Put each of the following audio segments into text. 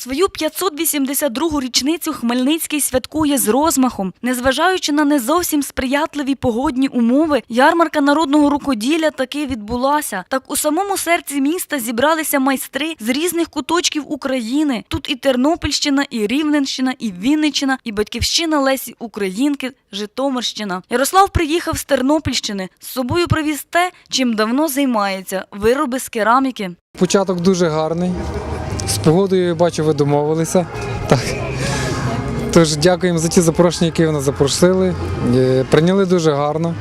Свою 582-гу річницю Хмельницький святкує з розмахом. Незважаючи на не зовсім сприятливі погодні умови, ярмарка народного рукоділля таки відбулася. Так у самому серці міста зібралися майстри з різних куточків України. Тут і Тернопільщина, і Рівненщина, і Вінниччина, і батьківщина Лесі Українки, Житомирщина. Ярослав приїхав з Тернопільщини. З собою привіз те, чим давно займається вироби з кераміки. Початок дуже гарний. З погодою, я бачу, ви домовилися. Так. Тож дякуємо за ті запрошення, які ви нас запросили. Е, Прийняли дуже гарно.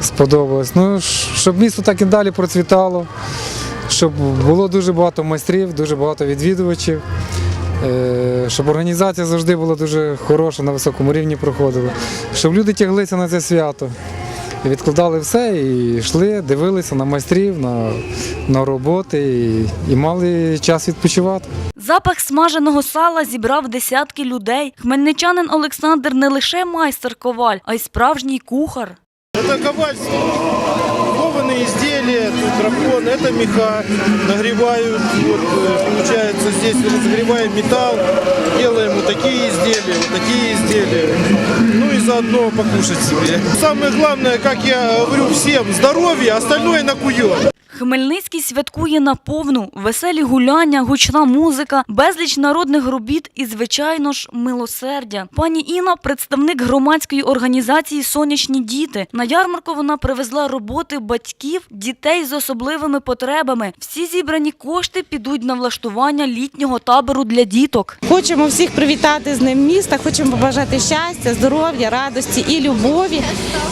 Сподобалось. Ну, щоб місто так і далі процвітало, щоб було дуже багато майстрів, дуже багато відвідувачів. Е, Щоб організація завжди була дуже хороша, на високому рівні проходила, щоб люди тяглися на це свято. Відкладали все і йшли, дивилися на майстрів, на, на роботи і, і мали час відпочивати. Запах смаженого сала зібрав десятки людей. Хмельничанин Олександр не лише майстер коваль, а й справжній кухар. Це ковальство. Кованые изделия, тут дракон, это меха. Нагревают, вот, э, получается, здесь разогреваем металл, делаем вот такие изделия, вот такие изделия. Ну и заодно покушать себе. Самое главное, как я говорю всем, здоровье, остальное на куё. Хмельницький святкує наповну, веселі гуляння, гучна музика, безліч народних робіт і, звичайно ж, милосердя. Пані Інна – представник громадської організації Сонячні діти. На ярмарку вона привезла роботи батьків, дітей з особливими потребами. Всі зібрані кошти підуть на влаштування літнього табору для діток. Хочемо всіх привітати з ним міста, хочемо побажати щастя, здоров'я, радості і любові.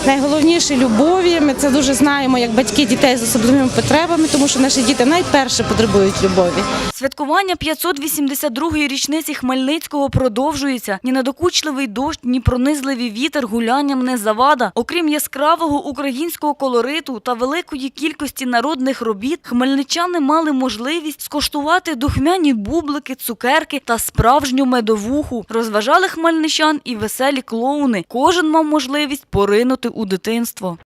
Найголовніше любові. Ми це дуже знаємо, як батьки дітей з особливими потребами, тому що наші діти найперше потребують любові. Святкування 582-ї річниці Хмельницького продовжується. Ні надокучливий дощ, ні пронизливий вітер гулянням не завада. Окрім яскравого українського колориту та великої кількості народних робіт, хмельничани мали можливість скоштувати духмяні бублики, цукерки та справжню медовуху. Розважали хмельничан і веселі клоуни. Кожен мав можливість поринути у дитинство.